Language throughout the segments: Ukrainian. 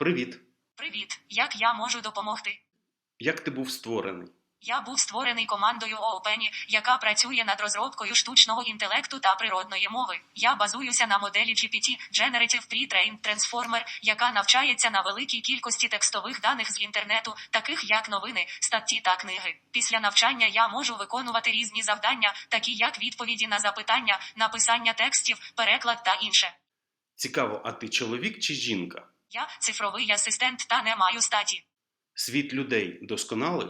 Привіт! Привіт, як я можу допомогти? Як ти був створений? Я був створений командою OpenAI, яка працює над розробкою штучного інтелекту та природної мови. Я базуюся на моделі GPT Generative Pre-trained Transformer, яка навчається на великій кількості текстових даних з інтернету, таких як новини, статті та книги. Після навчання я можу виконувати різні завдання, такі як відповіді на запитання, написання текстів, переклад та інше. Цікаво, а ти чоловік чи жінка? Я цифровий асистент та не маю статі. Світ людей досконалий?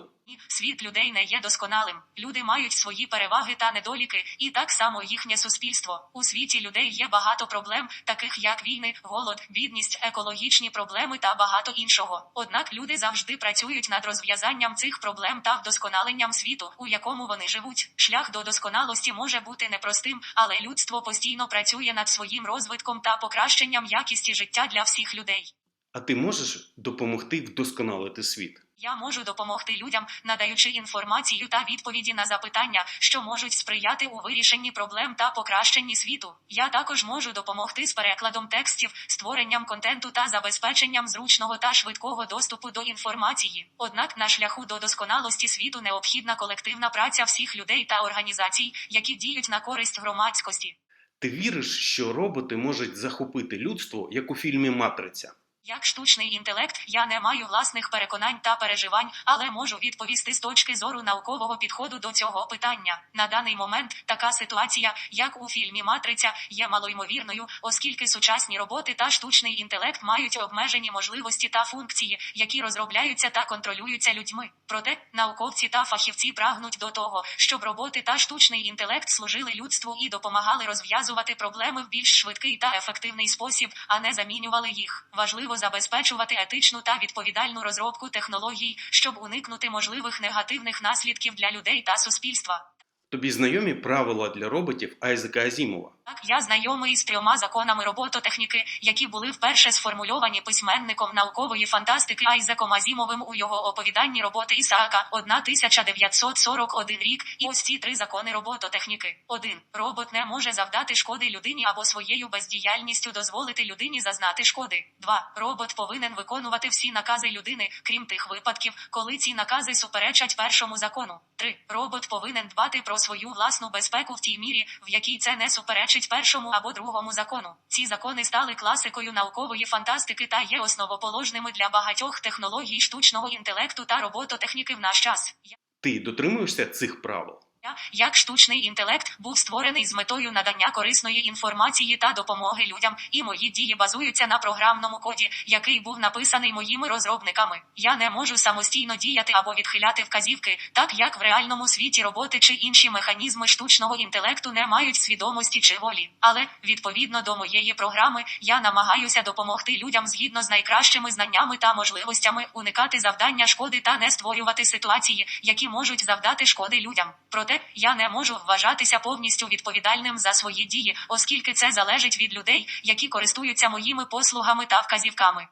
Світ людей не є досконалим. Люди мають свої переваги та недоліки, і так само їхнє суспільство. У світі людей є багато проблем, таких як війни, голод, бідність, екологічні проблеми та багато іншого. Однак люди завжди працюють над розв'язанням цих проблем та вдосконаленням світу, у якому вони живуть. Шлях до досконалості може бути непростим, але людство постійно працює над своїм розвитком та покращенням якісті життя для всіх людей. А ти можеш допомогти вдосконалити світ? Я можу допомогти людям, надаючи інформацію та відповіді на запитання, що можуть сприяти у вирішенні проблем та покращенні світу. Я також можу допомогти з перекладом текстів, створенням контенту та забезпеченням зручного та швидкого доступу до інформації. Однак на шляху до досконалості світу необхідна колективна праця всіх людей та організацій, які діють на користь громадськості. Ти віриш, що роботи можуть захопити людство, як у фільмі Матриця? Як штучний інтелект, я не маю власних переконань та переживань, але можу відповісти з точки зору наукового підходу до цього питання. На даний момент така ситуація, як у фільмі Матриця, є малоймовірною, оскільки сучасні роботи та штучний інтелект мають обмежені можливості та функції, які розробляються та контролюються людьми. Проте науковці та фахівці прагнуть до того, щоб роботи та штучний інтелект служили людству і допомагали розв'язувати проблеми в більш швидкий та ефективний спосіб, а не замінювали їх. Важливо забезпечувати етичну та відповідальну розробку технологій, щоб уникнути можливих негативних наслідків для людей та суспільства. Тобі знайомі правила для роботів Айзека Азімова? Так, я знайомий з трьома законами робототехніки, які були вперше сформульовані письменником наукової фантастики Айзеком Азімовим у його оповіданні роботи Ісаака 1941 рік. І ось ці три закони робототехніки. 1. Робот не може завдати шкоди людині або своєю бездіяльністю дозволити людині зазнати шкоди. 2. Робот повинен виконувати всі накази людини, крім тих випадків, коли ці накази суперечать першому закону. 3. Робот повинен дбати про свою власну безпеку в тій мірі, в якій це не суперечить першому або другому закону. Ці закони стали класикою наукової фантастики та є основоположними для багатьох технологій штучного інтелекту та робототехніки в наш час. Ти дотримуєшся цих правил? Я, як штучний інтелект, був створений з метою надання корисної інформації та допомоги людям, і мої дії базуються на програмному коді, який був написаний моїми розробниками. Я не можу самостійно діяти або відхиляти вказівки, так як в реальному світі роботи чи інші механізми штучного інтелекту не мають свідомості чи волі. Але відповідно до моєї програми, я намагаюся допомогти людям згідно з найкращими знаннями та можливостями уникати завдання шкоди та не створювати ситуації, які можуть завдати шкоди людям. Проте я не можу вважатися повністю відповідальним за свої дії, оскільки це залежить від людей, які користуються моїми послугами та вказівками.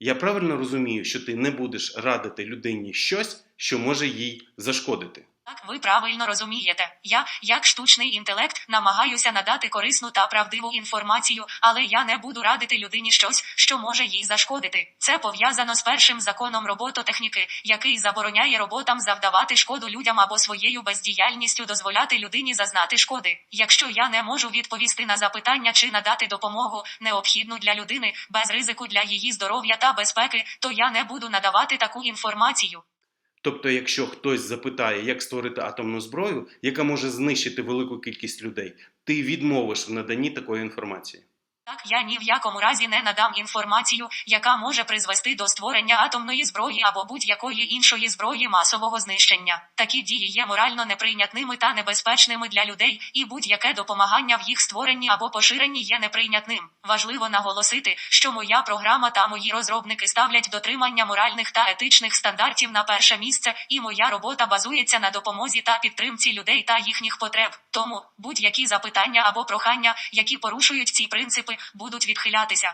Я правильно розумію, що ти не будеш радити людині щось, що може їй зашкодити. Так, ви правильно розумієте. Я, як штучний інтелект, намагаюся надати корисну та правдиву інформацію, але я не буду радити людині щось, що може їй зашкодити. Це пов'язано з першим законом робототехніки, який забороняє роботам завдавати шкоду людям або своєю бездіяльністю дозволяти людині зазнати шкоди. Якщо я не можу відповісти на запитання чи надати допомогу, необхідну для людини, без ризику для її здоров'я та безпеки, то я не буду надавати таку інформацію. Тобто, якщо хтось запитає, як створити атомну зброю, яка може знищити велику кількість людей, ти відмовиш в наданні такої інформації. Так, я ні в якому разі не надам інформацію, яка може призвести до створення атомної зброї або будь-якої іншої зброї масового знищення. Такі дії є морально неприйнятними та небезпечними для людей, і будь-яке допомагання в їх створенні або поширенні є неприйнятним. Важливо наголосити, що моя програма та мої розробники ставлять дотримання моральних та етичних стандартів на перше місце, і моя робота базується на допомозі та підтримці людей та їхніх потреб. Тому будь-які запитання або прохання, які порушують ці принципи, будуть відхилятися.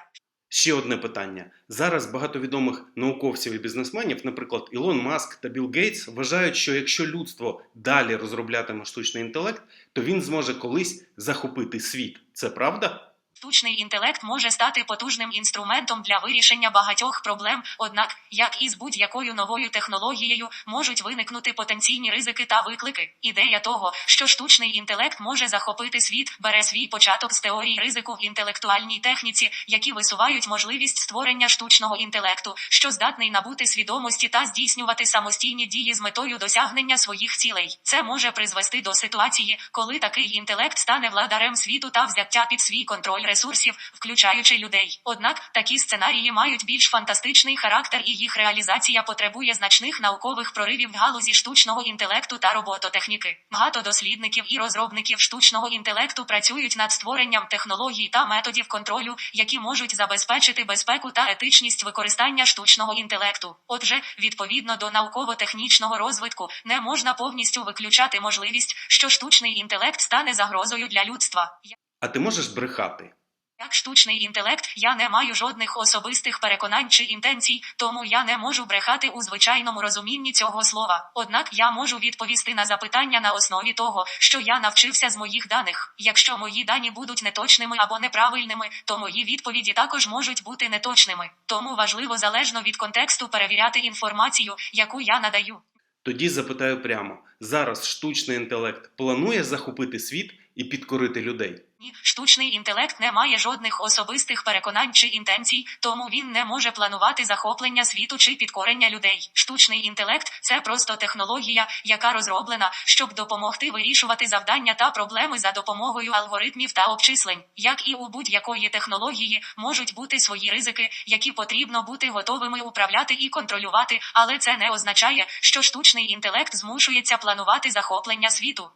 Ще одне питання. Зараз багато відомих науковців і бізнесменів, наприклад, Ілон Маск та Білл Гейтс, вважають, що якщо людство далі розроблятиме штучний інтелект, то він зможе колись захопити світ. Це правда? Штучний інтелект може стати потужним інструментом для вирішення багатьох проблем, однак, як і з будь-якою новою технологією, можуть виникнути потенційні ризики та виклики. Ідея того, що штучний інтелект може захопити світ, бере свій початок з теорії ризику в інтелектуальній техніці, які висувають можливість створення штучного інтелекту, що здатний набути свідомості та здійснювати самостійні дії з метою досягнення своїх цілей. Це може призвести до ситуації, коли такий інтелект стане владарем світу та взяття під свій контроль ресурсів, включаючи людей. Однак такі сценарії мають більш фантастичний характер, і їх реалізація потребує значних наукових проривів в галузі штучного інтелекту та робототехніки. Багато дослідників і розробників штучного інтелекту працюють над створенням технологій та методів контролю, які можуть забезпечити безпеку та етичність використання штучного інтелекту. Отже, відповідно до науково-технічного розвитку, не можна повністю виключати можливість, що штучний інтелект стане загрозою для людства. А ти можеш брехати? Як штучний інтелект, я не маю жодних особистих переконань чи інтенцій, тому я не можу брехати у звичайному розумінні цього слова. Однак я можу відповісти на запитання на основі того, що я навчився з моїх даних. Якщо мої дані будуть неточними або неправильними, то мої відповіді також можуть бути неточними. Тому важливо залежно від контексту перевіряти інформацію, яку я надаю. Тоді запитаю прямо: зараз штучний інтелект планує захопити світ і підкорити людей? Штучний інтелект не має жодних особистих переконань чи інтенцій, тому він не може планувати захоплення світу чи підкорення людей. Штучний інтелект це просто технологія, яка розроблена, щоб допомогти вирішувати завдання та проблеми за допомогою алгоритмів та обчислень. Як і у будь-якої технології, можуть бути свої ризики, які потрібно бути готовими управляти і контролювати, але це не означає, що штучний інтелект змушується планувати захоплення світу.